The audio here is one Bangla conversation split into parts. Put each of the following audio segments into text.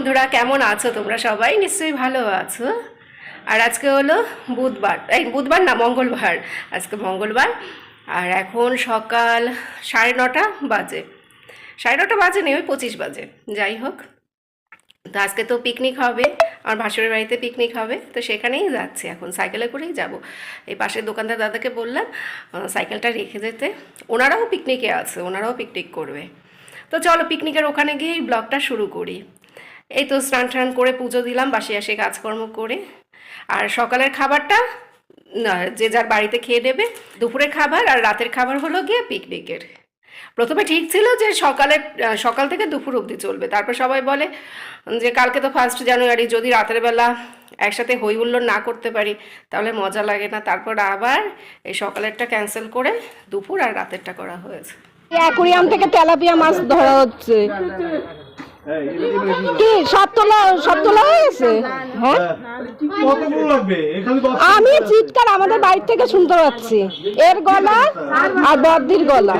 বন্ধুরা, কেমন আছো তোমরা সবাই? নিশ্চয়ই ভালো আছো। আর আজকে হলো বুধবার। এই বুধবার না, মঙ্গলবার। আজকে মঙ্গলবার। আর এখন সকাল সাড়ে নটা বাজে। সাড়ে নটা বাজে নেই, ওই পঁচিশ বাজে। যাই হোক। তো আজকে তো পিকনিক হবে। আমার ভাসুরের বাড়িতে পিকনিক হবে। তো সেখানেই যাচ্ছি। এখন সাইকেলে করেই যাব। এই পাশের দোকানদার দাদাকে বললাম সাইকেলটা রেখে যেতে। ওনারাও পিকনিকে আছে, ওনারাও পিকনিক করবে। তো চলো পিকনিকের ওখানে গিয়ে এই ব্লগটা শুরু করি। এই তো স্নান টান করে পুজো দিলাম বাসে আসে কাজকর্ম করে। আর সকালের খাবারটা না, যে যার বাড়িতে খেয়ে নেবে দুপুরের খাবার আর রাতের খাবার হলো গিয়ে পিকনিকের প্রথমে ঠিক ছিল যে সকালে সকাল থেকে দুপুর অবধি চলবে। তারপর সবাই বলে যে কালকে তো ফার্স্ট জানুয়ারি যদি রাতের বেলা একসাথে হই হুল্লোড় না করতে পারি তাহলে মজা লাগে না। তারপর আবার এই সকালেরটা ক্যান্সেল করে দুপুর আর রাতেরটা করা হয়েছে। অ্যাকুরিয়াম থেকে তেলাপিয়া মাছ ধরা হচ্ছে। কি সব তোলা সব তোলা হয়ে গেছে হ্যাঁ আমি চিৎকার আমাদের বাড়ির থেকে শুনতে পাচ্ছি এর গলা আর বদ্দির গলা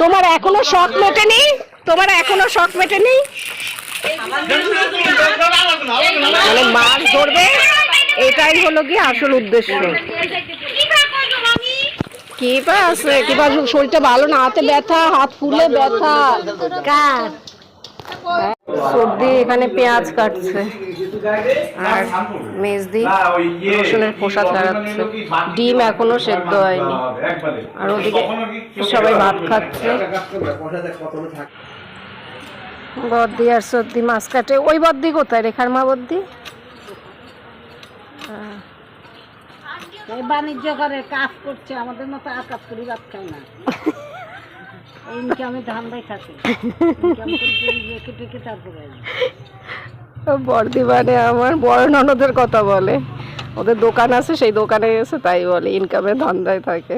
তোমার এখনও শখ মেটেনি তোমার এখনও শখ মেটেনি মানে মাছ ধরবে এটাই হলো কি আসল উদ্দেশ্য কি বা আছে? কি বা শরীরটা ভালো না? হাতে ব্যথা, হাত ফুলে ব্যথা? কার? সর্দি এখানে পেঁয়াজ কাটছে। আর মেজদি রসুনের খোসা ছাড়াচ্ছে ডিম এখনও সেদ্ধ হয়নি। আর ওদিকে সবাই ভাত খাচ্ছে। বদ্দি আর সর্দি মাছ কাটে। ওই বদ্দি কোথায় রেখার মা বদ্দি? এই বাণিজ্য করে কাজ করছে আমাদের মতো আর কাজ করি ভাত খাই না। ইনকামে ধান্দাই থাকে। রেখে টেকে তারপরে। বর্দি মানে আমার বড় ননদের কথা বলে। ওদের দোকান আছে সেই দোকানে গেছে তাই বলে ইনকামের ধান্দায় থাকে।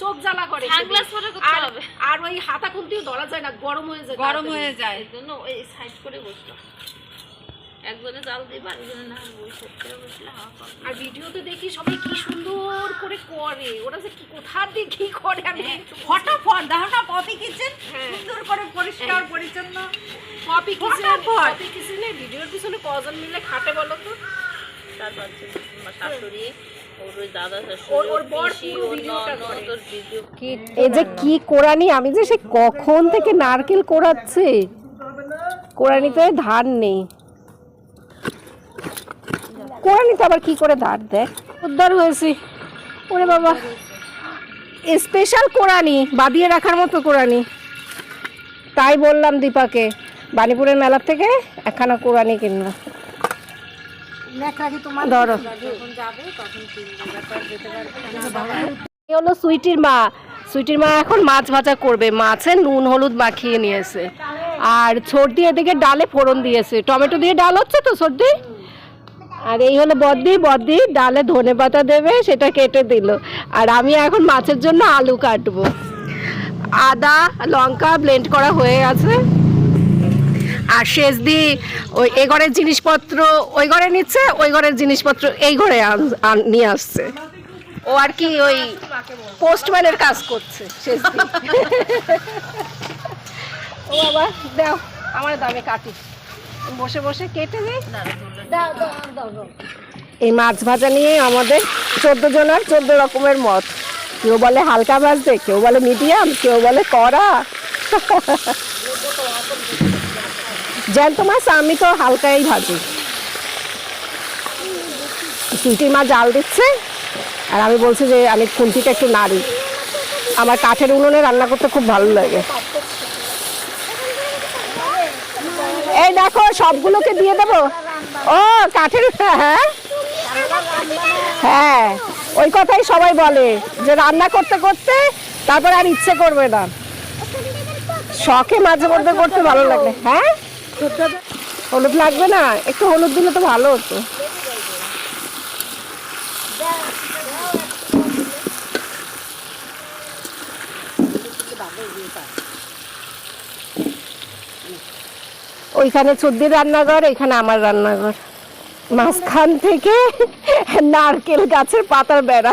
চোখ জ্বালা করে। আর আর ওই হাতা খুলতেও ধরা যায় না গরম হয়ে যায় গরম হয়ে যায়। এই জন্য ওই সাইড করে বসলাম। একজনে জাল দিবে আরেকজনে না বসে করে বসলে হাওয়া পাবে। আর দেখি সবাই কি সুন্দর করে করে। ওরা যে কি কোথা দিয়ে কি করে আমি ফটাফট দেখো পপি কিচেন সুন্দর করে পরিষ্কার পরিচ্ছন্ন কপি কিচেন। কপি কিচেনে ভিডিওর পিছনে কজন মিলে খাটে বলো তো? তার পাচ্ছে শাশুড়ি ভিডিও এই যে কি কোরানি আমি যে সে কখন থেকে নারকেল কোরাচ্ছে? কোরানিতে ধান নেই। কোরানিতে আবার কি করে ধার দেয়? উদ্ধার হয়েছি। ওরে বাবা। স্পেশাল কোরানি বাঁধিয়ে রাখার মতো কোরানি তাই বললাম দীপাকে বাণীপুরের মেলার থেকে একখানা কোরানি কিনবো। ধরো। এ হলো সুইটির মা। সুইটির মা এখন মাছ ভাজা করবে। মাছে নুন হলুদ মাখিয়ে নিয়েছে। আর সর্দি এদিকে ডালে ফোড়ন দিয়েছে। টমেটো দিয়ে ডাল হচ্ছে তো সর্দি? আর এই হলো বদ্দি বদ্দি ডালে ধনে পাতা দেবে সেটা কেটে দিল। আর আমি এখন মাছের জন্য আলু কাটবো। আদা লঙ্কা ব্লেন্ড করা হয়ে আছে আর শেষ দি ওই এ ঘরের জিনিসপত্র ওই ঘরে নিচ্ছে ওই ঘরের জিনিসপত্র এই ঘরে নিয়ে আসছে। ও আর কি ওই পোস্টম্যানের কাজ করছে শেষ দি। ও বাবা দাও আমার দামে কাটি। বসে বসে কেটে দিই দাও, দাও, দাও, দাও। এই মাছ ভাজা নিয়ে আমাদের চোদ্দ জনের চোদ্দ রকমের মত কেউ বলে হালকা ভাজতে কেউ বলে মিডিয়াম কেউ বলে কড়া। জ্যান্ত মাছ আমি তো হালকাই ভাজি। চিংড়ি মাছ জাল দিচ্ছে আর আমি বলছি যে আমি খুন্তিটা একটু নাড়ি। আমার কাঠের উনুনে রান্না করতে খুব ভালো লাগে। এই দেখো, সবগুলোকে দিয়ে দেবো। ও, কাঠের হ্যাঁ? হ্যাঁ ওই কথাই সবাই বলে, যে রান্না করতে করতে তারপর আর ইচ্ছে করবে না। শখে মাঝে মধ্যে করতে ভালো লাগে। হ্যাঁ? হলুদ লাগবে না? একটু হলুদ দিলে তো ভালো হতো। ওইখানে সর্দির রান্নাঘর এখানে আমার রান্নাঘর। মাঝখান থেকে নারকেল গাছের পাতার বেড়া।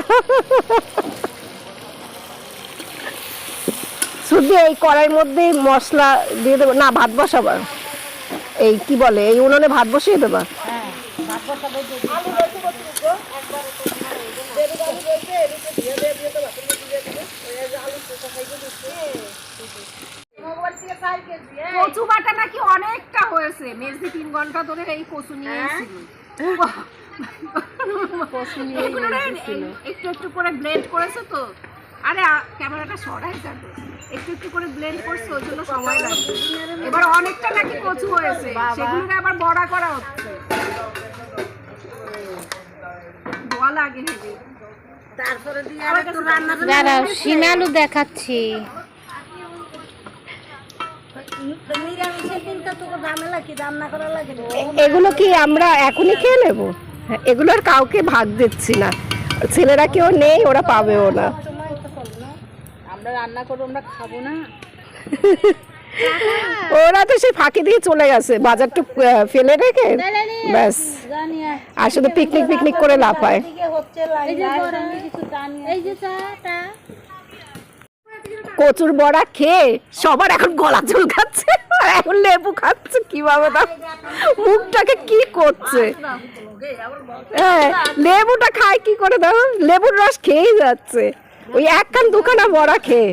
শুধু এই কড়াইয়ের মধ্যে মশলা দিয়ে দেবো। না ভাত বসাবা। এই কি বলে এই উনুনে ভাত বসিয়ে দেবা? কচু বাটা নাকি মেজদি তিন ঘণ্টা ধরে এই কচু নিয়ে এগুলোরে একটু একটু করে ব্লেন্ড করেছে তো? আরে ক্যামেরাটা সরাই যাবে একটু একটু করে ব্লেন্ড করছে ওই জন্য সময় লাগবে এবার অনেকটা নাকি কচু হয়েছে সেগুলোকে আবার বড়া করা হচ্ছে। তারপরে দিয়ে রান্না দেখাচ্ছি নিরামিষের দিনটা তো ঝামেলা কি রান্না করা লাগে না। এগুলো কি আমরা এখনই খেয়ে নেব? এগুলো আর কাউকে ভাগ দিচ্ছি না। ছেলেরা কেউ নেই ওরা পাবেও না। আমরা রান্না করে আমরা খাব না। ওরা তো সেই ফাঁকি দিয়ে চলে গেছে। বাজারটা ফেলে রেখে? ব্যাস। আর আর শুধু পিকনিক পিকনিক করে লাফায়। হচ্ছে লাইন আমি কিছু জানি এই যে চাটা কচুর বড়া খেয়ে সবার এখন গলা চুলকাচ্ছে আর এখন লেবু খাচ্ছে কীভাবে তা মুখটাকে কি করছে? হ্যাঁ লেবুটা খায় কি করে দাও? লেবুর রস খেয়েই যাচ্ছে। ওই একখান দুখানা বড়া খেয়ে।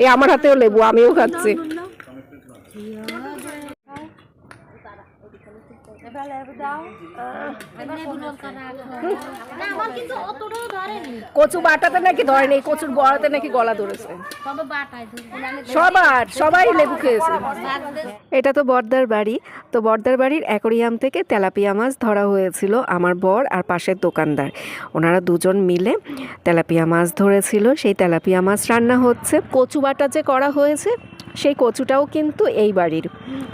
এই আমার হাতেও লেবু, আমিও খাচ্ছি আমার কিন্তু অতটাও ধরেনি কচু বাটাতে নাকি ধরেনি কচুর বড়াতে নাকি গলা ধরেছে। সবার সবাই লেবু খেয়েছে। এটা তো বর্দার বাড়ি। তো বর্দার বাড়ির অ্যাকোরিয়াম থেকে তেলাপিয়া মাছ ধরা হয়েছিল আমার বর আর পাশের দোকানদার। ওনারা দুজন মিলে তেলাপিয়া মাছ ধরেছিল। সেই তেলাপিয়া মাছ রান্না হচ্ছে। কচু বাটা যে করা হয়েছে সেই কচুটাও কিন্তু এই বাড়ির।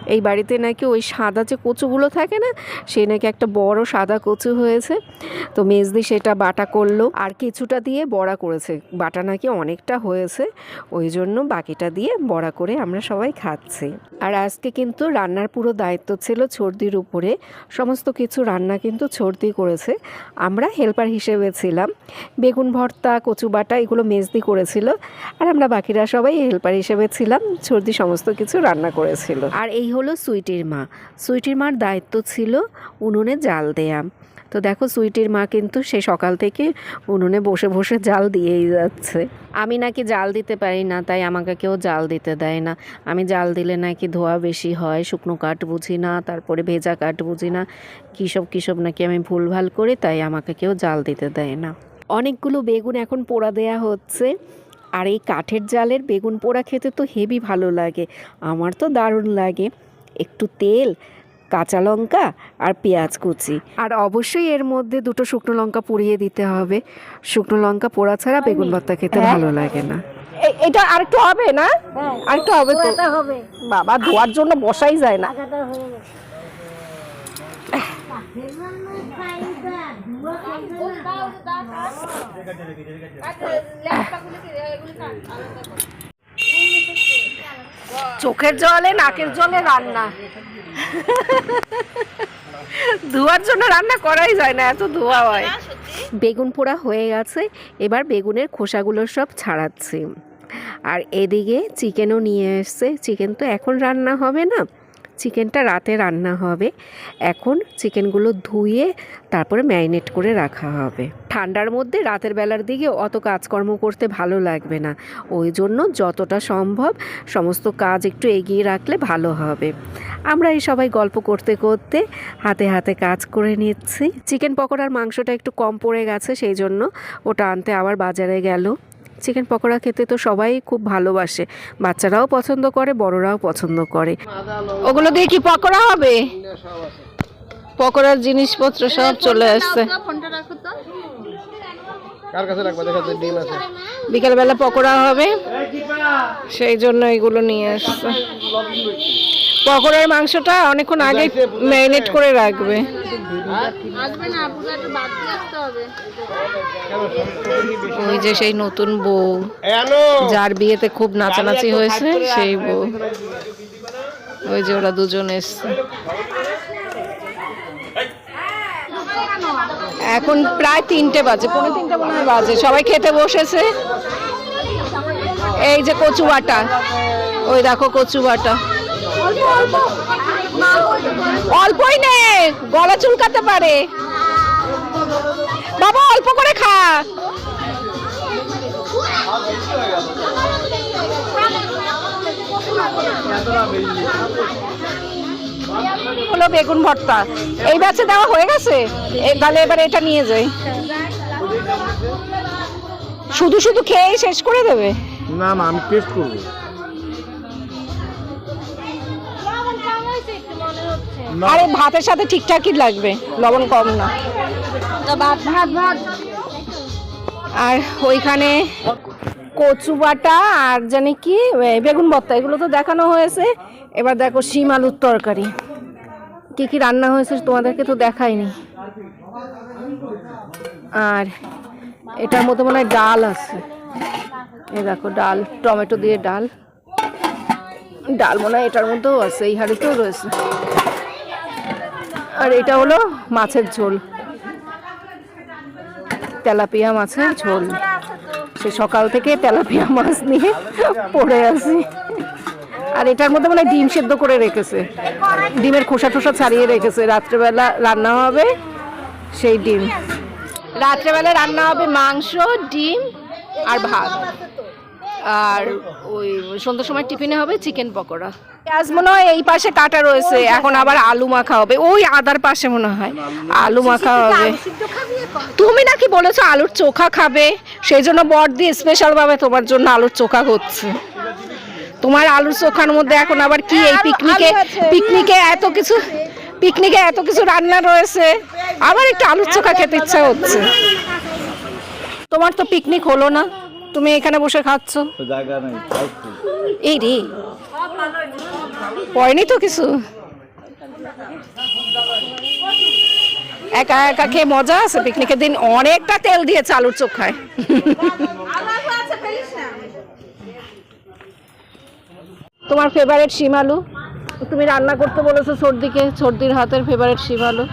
এই বাড়িতে নাকি ওই সাদা যে কচুগুলো থাকে না, সে নাকি একটা বড় সাদা কচু হয়েছে। তো মেজদি সেটা বাটা করল আর কিছুটা দিয়ে বড়া করেছে। বাটা নাকি অনেকটা হয়েছে, ওই জন্য বাকিটা দিয়ে বড়া করে আমরা সবাই খাচ্ছি। আর আজকে কিন্তু রান্নার পুরো দায়িত্ব ছিল ছর্দির উপরে। সমস্ত কিছু রান্না কিন্তু ছর্দি করেছে। আমরা হেল্পার হিসেবে ছিলাম। বেগুন ভর্তা, কচু বাটা, এগুলো মেজদি করেছিল। আর আমরা বাকিরা সবাই হেল্পার হিসেবে ছিলাম। ছর্দি সমস্ত কিছু রান্না করেছিল। আর এই হলো সুইটির মা। সুইটির মার দায়িত্ব ছিল উনুনে জাল দেয়া। তো দেখো সুইটির মা কিন্তু সে সকাল থেকে উনুনে বসে বসে জাল দিয়েই যাচ্ছে। আমি নাকি জাল দিতে পারি না, তাই আমাকে কেউ জাল দিতে দেয় না। আমি জাল দিলে নাকি ধোয়া বেশি হয়, শুকনো কাঠ বুঝি না, তারপরে ভেজা কাঠ বুঝি না। কিসব কিসব নাকি আমি ভুলভাল করি, তাই আমাকে কেউ জাল দিতে দেয় না। অনেকগুলো বেগুন এখন পোড়া দেয়া হচ্ছে। আর এই কাঠের জালের বেগুন পোড়া খেতে তো হেভি ভালো লাগে। আমার তো দারুণ লাগে। একটু তেল কাঁচা লঙ্কা আর পেঁয়াজ কুচি। আর অবশ্যই এর মধ্যে দুটো শুকনো লঙ্কা পুড়িয়ে দিতে হবে। শুকনো লঙ্কা পোড়া ছাড়া বেগুন ভর্তা খেতে ভালো লাগে না। এটা আরেকটু হবে না? আরেকটু হবে তো? হবে। বাবা ধোয়ার জন্য বসাই যায় না। হয়ে চোখের জলে, নাকের জলে রান্না। ধোয়ার জন্য রান্না করাই যায় না, এত ধোয়া হয়। বেগুন পোড়া হয়ে গেছে, এবার বেগুনের খোসাগুলো সব ছাড়াচ্ছি। আর এদিকে চিকেনও নিয়ে এসছে, চিকেন তো এখন রান্না হবে না। চিকেনটা রাতে রান্না হবে। এখন চিকেনগুলো ধুয়ে তারপরে ম্যারিনেট করে রাখা হবে। ঠান্ডার মধ্যে রাতের বেলার দিকে অত কাজকর্ম করতে ভালো লাগবে না। ওই জন্য যতটা সম্ভব সমস্ত কাজ একটু এগিয়ে রাখলে ভালো হবে। আমরা এই সবাই গল্প করতে করতে হাতে হাতে কাজ করে নিচ্ছি। চিকেন পকোড়ার মাংসটা একটু কম পড়ে গেছে, সেই জন্য ওটা আনতে আবার বাজারে গেল। চিকেন পকোড়া খেতে তো সবাই খুব ভালোবাসে। বাচ্চারাও পছন্দ করে বড়রাও পছন্দ করে। ওগুলো দিয়ে কি পকোড়া হবে? পকোড়ার জিনিসপত্র সব চলে আসছে। কার কাছে রাখবা? দেখা যায় ডিম আছে। বিকেলবেলা পকোড়া হবে। সেই জন্য এগুলো নিয়ে আসছে। পকোড়ার মাংসটা অনেকক্ষণ আগে ম্যারিনেট করে রাখবে। ওই যে সেই নতুন বউ যার বিয়েতে খুব নাচানাচি হয়েছে সেই বউ। ওই যে ওরা দুজন এসছে। এখন প্রায় তিনটে বাজে পনেরো তিনটে হয় বাজে। সবাই খেতে বসেছে। এই যে কচু বাটা। ওই দেখো কচু বাটা। অল্পই নে, গলা চুলকাতে পারে। বাবা, অল্প করে খা। হলো বেগুন ভর্তা। এই ব্যাচে দেওয়া হয়ে গেছে? তাহলে এবার এটা নিয়ে যাই। শুধু শুধু খেয়েই শেষ করে দেবে? না না আমি টেস্ট করব। আরে ভাতের সাথে ঠিকঠাকই লাগবে লবণ কম না। ভাত ভাত ভাত। আর ওইখানে কচু বাটা আর জানি কি বেগুন ভর্তা এগুলো তো দেখানো হয়েছে। এবার দেখো শিম আলুর তরকারি। কি কি রান্না হয়েছে তোমাদেরকে তো দেখাইনি। আর এটার মধ্যে মনে হয় ডাল আছে। এই দেখো, ডাল, টমেটো দিয়ে ডাল। ডাল মনে হয় এটার মধ্যেও আছে, এই হাঁড়িতেও রয়েছে। আর এটা হলো মাছের ঝোল। তেলাপিয়া মাছের ঝোল। সে সকাল থেকে তেলাপিয়া মাছ নিয়ে পড়ে আছি। আর এটার মধ্যে মানে ডিম সেদ্ধ করে রেখেছে। ডিমের খোসা টোসা ছাড়িয়ে রেখেছে। রাত্রেবেলা রান্না হবে সেই ডিম। রাত্রেবেলা রান্না হবে মাংস, ডিম আর ভাত। আর ওই সন্ধ্যার সময় টিফিনে হবে চিকেন পকোড়া। আজ মনে হয় এই পাশে কাটা রয়েছে, এখন আবার আলু মাখা হবে। ওই আদার পাশে মনে হয় আলু মাখা হবে। তুমি নাকি বলেছ আলুর চোখা খাবে, সেই জন্য বর দিয়ে স্পেশালভাবে তোমার জন্য আলুর চোখা হচ্ছে। তোমার আলুর চোখার মধ্যে এখন আবার কি এই পিকনিকে পিকনিকে এত কিছু পিকনিকে এত কিছু রান্না রয়েছে। আবার একটু আলুর চোখা খেতে ইচ্ছা হচ্ছে। তোমার তো পিকনিক হলো না। তুমি এখানে বসে খাচ্ছ। জায়গা এই রে। পড়েনি তো কিছু? একা একা খেয়ে মজা আছে? পিকনিকের দিন অনেকটা তেল দিয়ে চালুর চোখায়। তোমার ফেভারিট শিমালু তুমি রান্না করতে বলেছ সর্দিকে সর্দির হাতের ফেভারিট শিমালু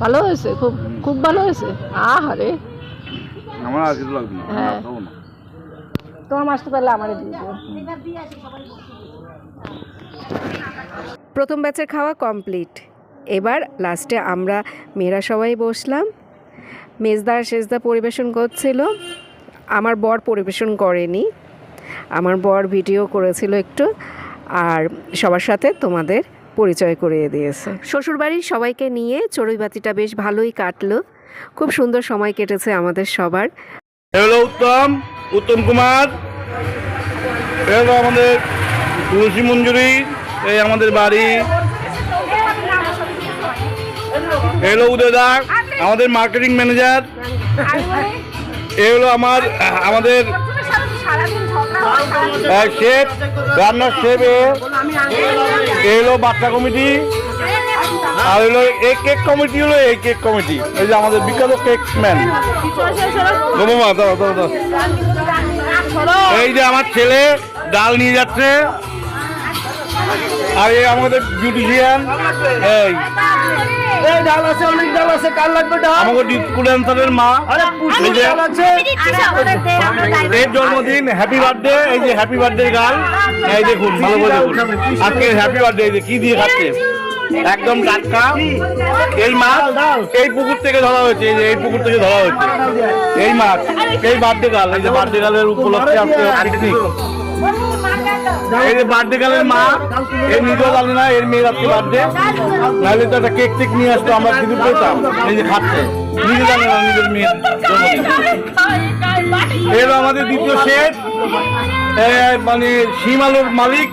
ভালো হয়েছে? খুব খুব ভালো হয়েছে? আহারে। আমার আর কিছু লাগবে না। হ্যাঁ। তোমার মাছটা তাহলে আমারে দিয়ে দিও। প্রথম ব্যাচের খাওয়া কমপ্লিট এবার লাস্টে আমরা মেয়েরা সবাই বসলাম। মেজদার সেজদা পরিবেশন করছিল। আমার বর পরিবেশন করেনি। আমার বর ভিডিও করেছিল একটু। আর সবার সাথে তোমাদের পরিচয় করিয়ে দিয়েছে। শ্বশুরবাড়ির সবাইকে নিয়ে চড়ুইবাতিটা বেশ ভালোই কাটলো। খুব সুন্দর সময় কেটেছে আমাদের সবার। হলো উত্তম। উত্তম কুমার। এ হলো আমাদের তুলসী মঞ্জুরি এই আমাদের বাড়ি। এ হলো উদয়দা আমাদের মার্কেটিং ম্যানেজার এ হলো আমার আমাদের শেফ রান্নার শেফ এ হলো বাচ্চা কমিটি, আর হলো এ কেক কমিটি হলো এই কেক কমিটি। এই যে আমাদের বিখ্যাত কেক ম্যান। এই যে আমার ছেলে, ডাল নিয়ে যাচ্ছে। আর এই আমাদের বিউটিশিয়ান এই। ডাল আছে অনেক ডাল আছে কার লাগবে ডাল? আমাকে ডিসকু ড্যান্সারের মা। এই যে এর জন্মদিন হ্যাপি বার্থডে এই যে হ্যাপি বার্থডে গান এই দেখুন ভালো করে দেখুন। আজকে হ্যাপি বার্থডে এই যে কি দিয়ে খাচ্ছে? একদম টাটকা। এই মাছ এই পুকুর থেকে ধরা হয়েছে এই যে এই পুকুর থেকে ধরা হয়েছে। এই মাছ এই বার্থডে গাল এই যে বার্থডে গালের উপলক্ষে আজকে পিকনিক যে বার্থডে গালের মা, এর নিজেও জানে না, এর মেয়ের আজকে বার্থডে নাহলে তো একটা কেক টেক নিয়ে আসতো, আমরা কিন্তু পেতাম খাচ্ছে। নিজে জানে না, নিজের মেয়ের এর আমাদের দ্বিতীয় শেষ মানে শিম আলুর মালিক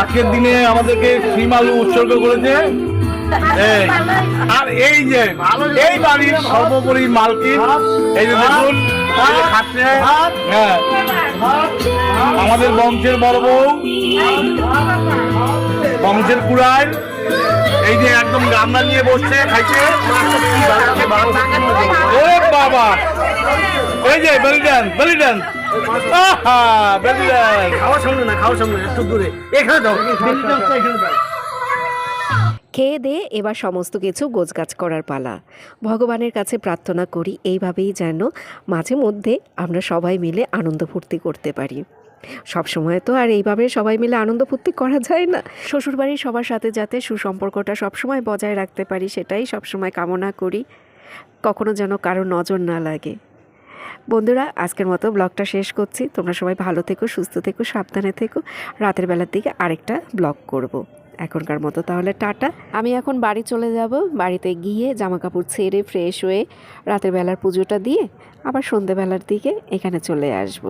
আজকের দিনে আমাদেরকে শিম আলু উৎসর্গ করেছে। আর এই যে, এই বাড়ির সর্বোপরি মালকিন, এই যে দেখুন আমাদের বংশের বড় বউ, বংশের কুড়াই এই যে একদম রান্না নিয়ে বসছে, খাইছে। ও বাবা! এই যে বেলি ডান্স বেলি ডান্স আহা বেলি ডান্স খাওয়ার সামনে না, খাওয়ার সামনে একটু দূরে। এখানে দাও এখানে দাও। খেয়ে দিয়ে এবার সমস্ত কিছু গোছগাছ করার পালা। ভগবানের কাছে প্রার্থনা করি, এইভাবেই যেন মাঝে মধ্যে আমরা সবাই মিলে আনন্দ ফুর্তি করতে পারি। সব সময় তো আর এইভাবে সবাই মিলে আনন্দ ফুর্তি করা যায় না। শ্বশুরবাড়ির সবার সাথে যাতে সুসম্পর্কটা সবসময় বজায় রাখতে পারি, সেটাই সবসময় কামনা করি। কখনো যেন কারও নজর না লাগে। বন্ধুরা, আজকের মতো ব্লগটা শেষ করছি। তোমরা সবাই ভালো থেকো, সুস্থ থেকো, সাবধানে থেকো। রাতের বেলার দিকে আরেকটা ব্লগ করব। এখনকার মতো। তাহলে টাটা। আমি এখন বাড়ি চলে যাব। বাড়িতে গিয়ে জামা কাপড় ছেড়ে ফ্রেশ হয়ে রাতের বেলার পুজোটা দিয়ে আবার সন্ধেবেলার দিকে এখানে চলে আসব।